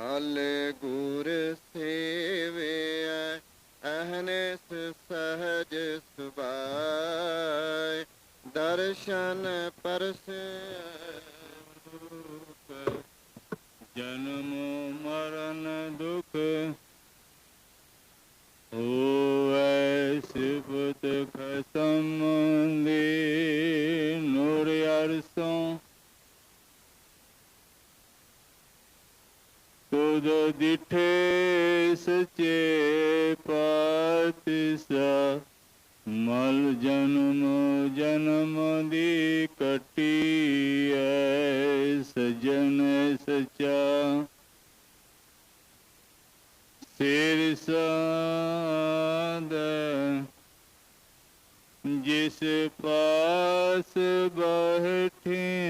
ਕਲ ਗੁਰ ਸੇਵਿਆ ਅਹਨਿਸ ਸਹਜ ਸੁਭਾਇ ਦਰਸ਼ਨ ਪਰਸੈ ਜਨਮ ਮਰਨ ਦੁਖ ਹੋਵੈ ਸਿਫਤ ਖਸਮ ਦੇ ਨੂਰ ਅਰਸੋਂ ਤੁਧ ਦਿਠੇ ਸਚੇ ਪਾਤਸ਼ਾਹ ਮਲ ਜਨਮ ਜਨਮ ਦੀ ਕਟੀ ਐ ਸਜਣ ਸਚਾ ਸਿਰ ਸਾਦ ਜਿਸ ਪਾਸ ਬਹਿਠਿਆ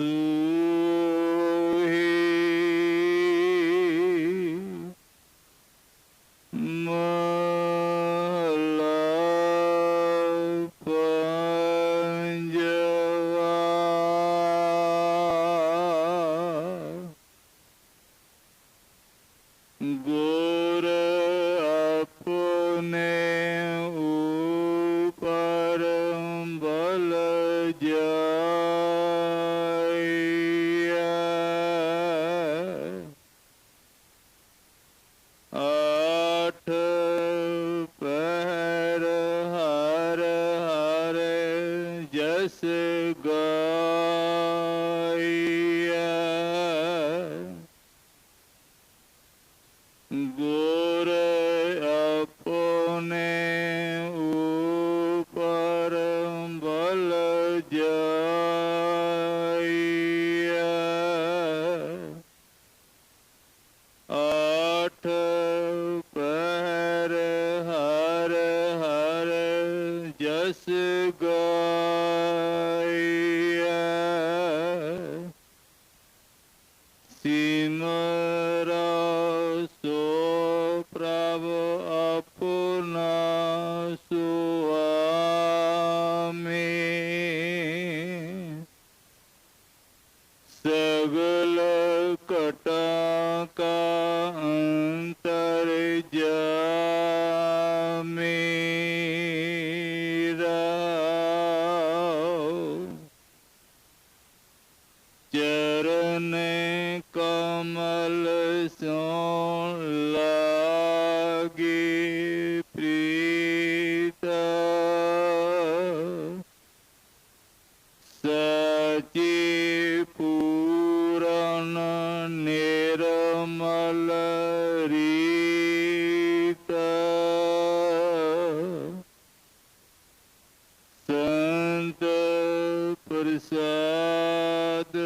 ਸੂਹੀ ਜਸ ਸਿਮਰਾ ਨਿਰਮਲ ਰੀਤ। ਸੰਤ ਪ੍ਰਸਾਦ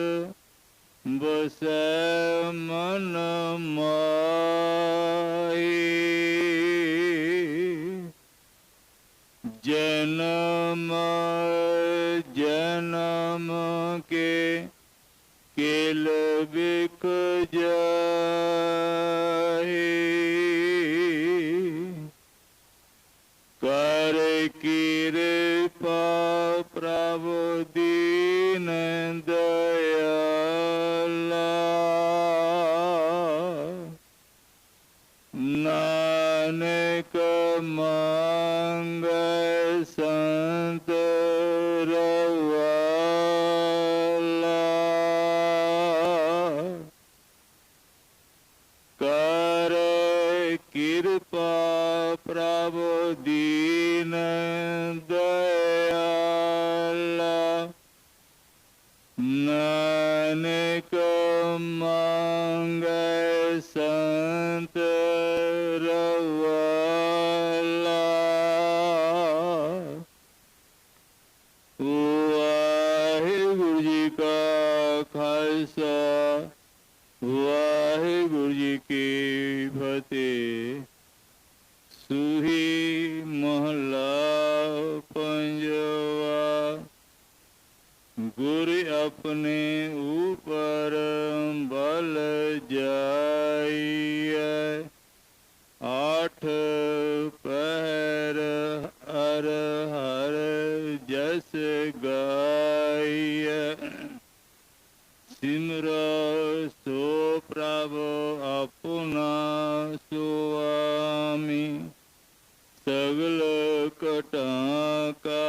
ਬਸੈ ਮਨ ਮਾਈ। ਜਨਮ ਜਨਮ ਕੇ ਕੇਲ ਬਿਕ ਜਾਹੀ ਤੇ ਸੁਹੀ ਮਹਲਾ ਪੰਜਵਾ। ਗੁਰ ਆਪਣੇ ਉਪਰ ਬਲ ਜਾਈਐ। ਆਠ ਪਹਿਰ ਅਰ ਹਰ ਜਸ ਗਾਈਐ। ਸਿਮਰ का